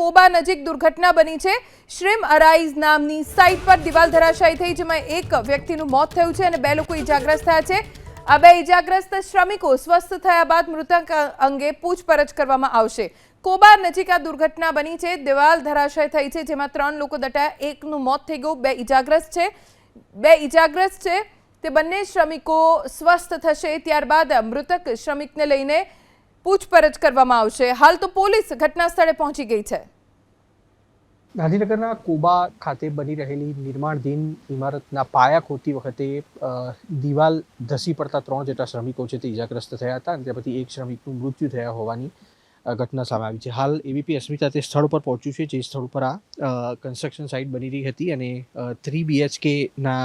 કોબા નજીક દુર્ઘટના બની છે. શ્રીમ અરાઈઝ નામની સાઇટ પર દિવાલ ધરાશાયી થઈ, જેમાં એક વ્યક્તિનું મોત થયું છે અને બે લોકો ઇજાગ્રસ્ત થયા છે. આ બે ઇજાગ્રસ્ત શ્રમિકો સ્વસ્થ થયા બાદ મૃતક અંગે પૂછપરછ કરવામાં આવશે. કોબા નજીક આ દુર્ઘટના બની છે. દિવાલ ધરાશાય થઈ છે, જેમાં ત્રણ લોકો દટાયા. એકનું મોત થઈ ગયું, બે ઇજાગ્રસ્ત છે. બે ઇજાગ્રસ્ત છે. તે બંને શ્રમિકો સ્વસ્થ થશે. ત્યારબાદ મૃતક શ્રમિકને લઈને પૂછપરછ કરવામાં આવશે. હાલ તો પોલીસ ઘટના સ્થળે પહોંચી ગઈ છે. ગાંધીનગરના કોબા ખાતે બની રહેલી નિર્માણધીન ઇમારતના પાયા ખોદતી વખતે દિવાલ ધસી પડતા ત્રણ જેટલા શ્રમિકો છે તે ઇજાગ્રસ્ત થયા હતા અને તે પછી એક શ્રમિકનું મૃત્યુ થયા હોવાની ઘટના સામે આવી છે. હાલ એબીપી અસ્મિતા તે સ્થળ પર પહોંચ્યું છે, જે સ્થળ પર આ કન્સ્ટ્રક્શન સાઇટ બની રહી હતી અને થ્રી બીએચકેના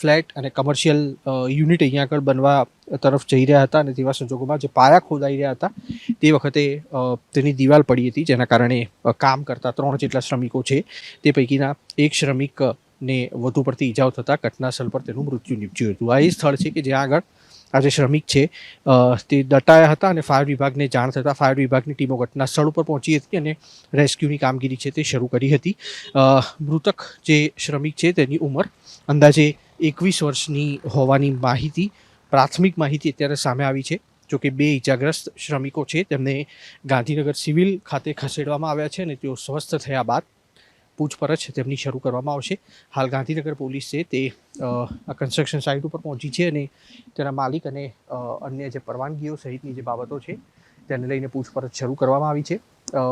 ફ્લેટ અને કમર્શિયલ યુનિટ અહીંયા આગળ બનવા તરફ જઈ રહ્યા હતા અને તેવા સંજોગોમાં જે પાયા ખોદાઈ રહ્યા હતા, તે વખતે તેની દિવાલ પડી હતી, જેના કારણે કામ કરતા ત્રણ જેટલા શ્રમિકો છે, તે પૈકીના એક શ્રમિકને વધુ પડતી ઈજાઓ થતાં ઘટનાસ્થળ પર તેનું મૃત્યુ નીપજ્યું હતું. આ એ સ્થળ છે કે જ્યાં આગળ આ જે શ્રમિક છે તે દટાયા હતા અને ફાયર વિભાગને જાણ થતાં ફાયર વિભાગની ટીમો ઘટના સ્થળ ઉપર પહોંચી હતી અને રેસ્ક્યુની કામગીરી છે તે શરૂ કરી હતી. મૃતક જે શ્રમિક છે તેની ઉંમર અંદાજે એકવીસ વર્ષની હોવાની માહિતી પ્રાથમિક માહિતી અત્યારે સામે આવી છે, જો કે બે ઇજાગ્રસ્ત શ્રમિકો છે, તેમને ગાંધીનગર સિવિલ ખાતે ખસેડવામાં આવ્યા છે અને તેઓ સ્વસ્થ થયા બાદ પૂછપરછ તેમની શરૂ કરવામાં આવશે. હાલ ગાંધીનગર પોલીસ છે તે કન્સ્ટ્રક્શન સાઇટ ઉપર પહોંચી છે અને તેના માલિક અને અન્ય જે પરવાનગીઓ સહિતની જે બાબતો છે, તેને લઈને પૂછપરછ શરૂ કરવામાં આવી છે.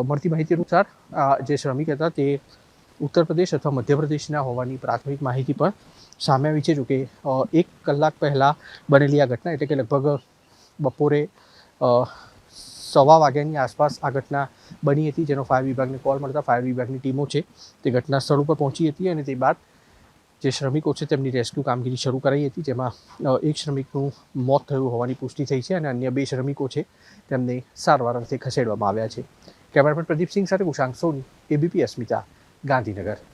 મળતી માહિતી અનુસાર આ જે શ્રમિક હતા તે ઉત્તર પ્રદેશ અથવા મધ્યપ્રદેશના હોવાની પ્રાથમિક માહિતી પણ સામે આવી છે જોકે કે એક કલાક પહેલાં બનેલી આ ઘટના એટલે કે લગભગ બપોરે સવા વાગ્યાની આસપાસ આ ઘટના બની હતી, જેનો ફાયર વિભાગને કોલ મળતા ફાયર વિભાગની ટીમો છે તે ઘટના સ્થળ ઉપર પહોંચી હતી અને તે બાદ જે શ્રમિકો છે તેમની રેસ્ક્યુ કામગીરી શરૂ કરાઈ હતી, જેમાં એક શ્રમિકનું મોત થયું હોવાની પુષ્ટિ થઈ છે અને અન્ય બે શ્રમિકો છે તેમને સારવાર અર્થે ખસેડવામાં આવ્યા છે. કેમેરામેન પ્રદીપસિંહ સાથે કુશાંક સોની એબીપી અસ્મિતા ગાંધીનગર.